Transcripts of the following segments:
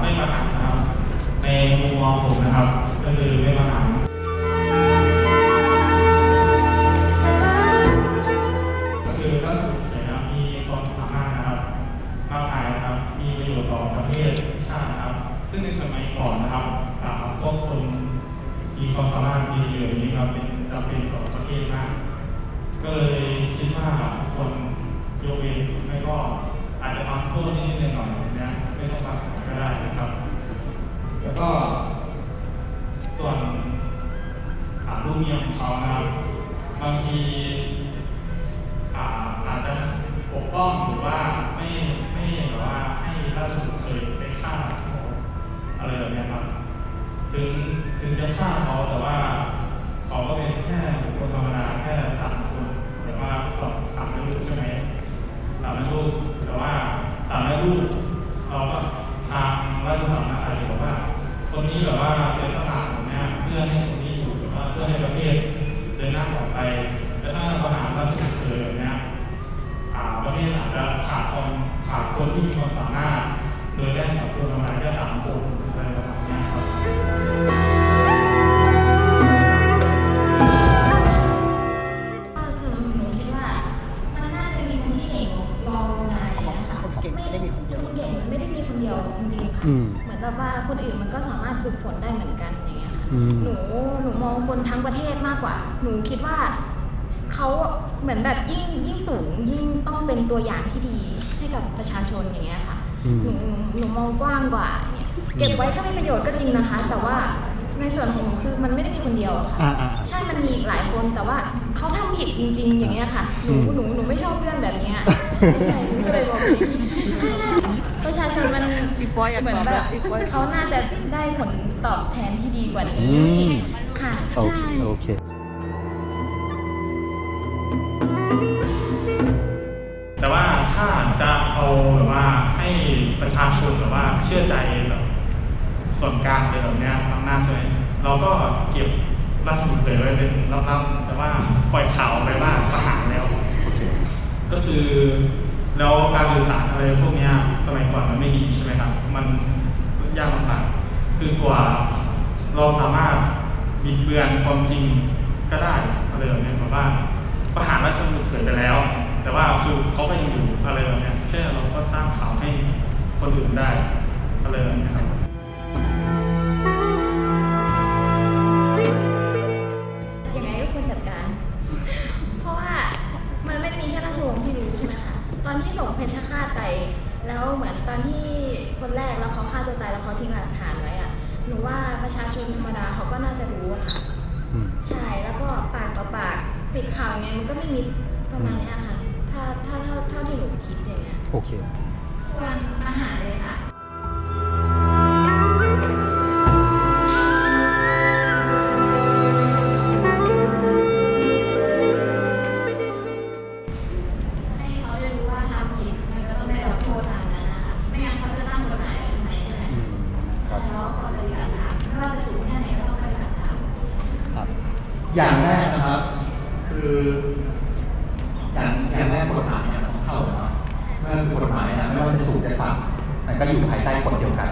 ไม่มาถามนะครับในมุมมองผมนะครับ ก็คือไม่มาถามก็คือก็าสมมตินะมีความสามารถนะครับมากมายนะครับมีประโยชน์ต่อประเทศชาตินะครับ ซึ่งในสมัยก่อนนะครับพวกคนมีความสามารถดีอยอะนี้ครับเป็นจำเป็นต่อประเทศมากก็เลยคิดว่า เขานะครับบางที ไปแต่ถ้าประหารราชบุตรเกิดแบบเนี้ยอ่าประเทศอาจจะขาดคนขาดคนที่มีความสามารถโดยได้กับคนประมาณแค่สามคนอะไรประมาณเนี้ยครับก็คือหนูคิดว่ามันน่าจะมีคนที่เก่งรองลงมาอย่างเงี้ยค่ะคนเก่งไม่ได้มีคนเดียวคนเก่งมันไม่ได้มีคนเดียวจริงๆค่ะอืมเหมือนแบบว่าคนอื่นมันก็สามารถฝึกฝนได้เหมือนกันอย่างเงี้ยค่ะอืม หนูหนูมองคนทั้งประเทศมากกว่า หนูคิดว่าเขาเหมือนแบบยิ่งยิ่งสูงยิ่งต้องเป็นตัวอย่างที่ดีให้กับประชาชนอย่างเงี้ยค่ะอืมหนูหนูมองกว้างกว่าอย่างเงี้ยเก็บไว้ก็มีประโยชน์ก็จริงนะคะ แต่ว่าในส่วนของหนูคือมันไม่ได้มีคนเดียวอะค่ะอ่าอ่าใช่มันมีอีกหลายคนแต่ว่าเขาทำผิดจริง ๆ อย่างเงี้ยค่ะหนูอืมหนูหนูไม่ชอบเพื่อนแบบเนี้ยไม่ใช่หนูก็เลยบอกอย่างนี้ใช่ๆประ ชนมันพี่ปอยเหมือนแบบเขาน่าจะได้ผลตอบแทนที่ดีกว่านี้ค่ะโอเคใช่โอเคแต่ว่าถ้าจะเอาแบบว่าให้ประชาชนแบบว่าเชื่อใจแบบส่วนกลางเลยแบบเนี้ยทำหน้าจใช่ไหมเราก็เก็บราชบุตรเผยไว้เป็นลับๆแต่ว่าปล่อยข่าวไปว่าประหารแล้วก็คือ แล้วการสื่อสารอะไรพวกนี้สมัยก่อนมันไม่ดีใช่ไหมครับ มันยากลำบากคือกว่าเราสามารถบิดเบือนความจริงก็ได้อะไรแบบเนี้ยแบบว่าประหารราชบุตรเกิดไปแล้ว แต่ว่าคือเขาก็ยังอยู่อะไรแบบเนี้ยแค่เราก็สร้างข่าวให้คนอื่นได้อะไรแบบนี้ครับ นว่าประชาชนธรรมดาเขาก็น่าจะรู้อะค่ะ อืม ใช่ แล้วก็ปากต่อปากปิดข่าวยังไงมันก็ไม่มีประมาณเนี้ยค่ะ ถ้าถ้าเท่าเท่าที่หนูคิดอย่างเงี้ย โอเค ควรอาหารเลยค่ะ อย่างแรกนะครับ คืออย่างอย่างแรกกฎหมายเนี่ยมันต้องเข้าเนาะเมื่อกฎหมายนะไม่ว่าจะสูงจะต่ำมันก็อยู่ภายใต้กฎเดียวกัน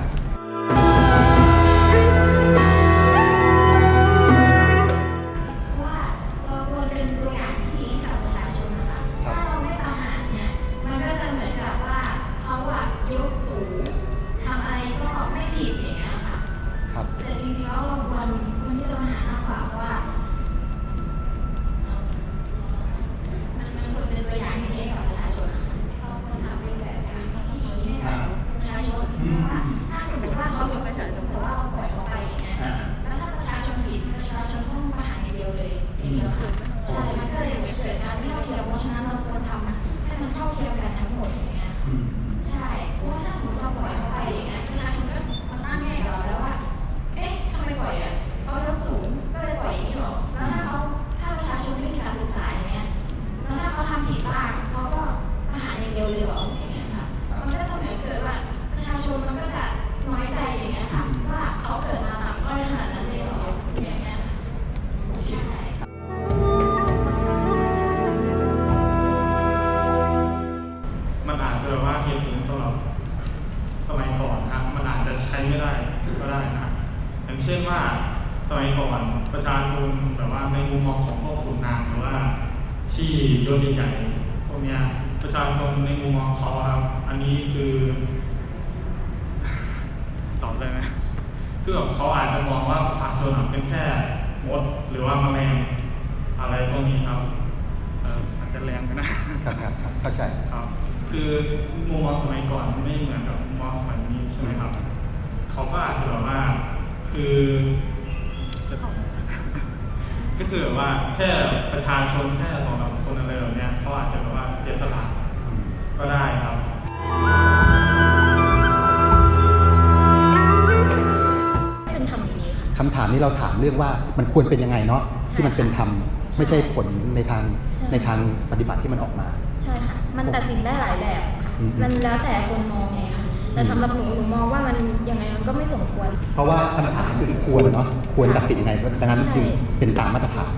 ก็ได้นะอย่างเช่นว่าสมัยก่อนประชาชนแบบว่าในมุมมองของพวกขุนนางหรือว่าที่ยศใหญ่ๆพวกเนี้ยประชาชนในมุมมองเขาครับอันนี้คือตอบได้ไหมคือแบบเขาอาจจะมองว่าประชาชนอะเป็นแค่มดหรือว่าแมลงอะไรพวกนี้ครับเอ่ออาจจะแรงกันนะครับครับครับเข้าใจครับ คือมุมมองสมัยก่อนไม่เหมือนกับมุมมองสมัยนี้ใช่ไหมครับ เขาก็อาจจะแบบว่า คือจะก็คือแบบว่าแค่ประชาชนแค่สองสามคนอะไรแบบเนี้ยเขาอาจจะแบบว่าเสียสละก็ได้ครับเป็นทำอย่างนี้ค่ะ คำถามนี้เราถามเรื่องว่ามันควรเป็นยังไงเนาะใช่ที่มันเป็นธรรมไม่ใช่ผลในทางใช่ ในทางปฏิบัติที่มันออกมา ใช่ค่ะ มันตัดสินได้หลายแบบค่ะ อืม มันแล้วแต่คนมองไงค่ะ แต่สำหรับหนูหนูมองว่ามันยังไงมันก็ไม่สมควร เพราะว่าคำถามคือควรเนาะควรตัดสินยังไงดังนั้นจึงเป็นตามมาตรฐาน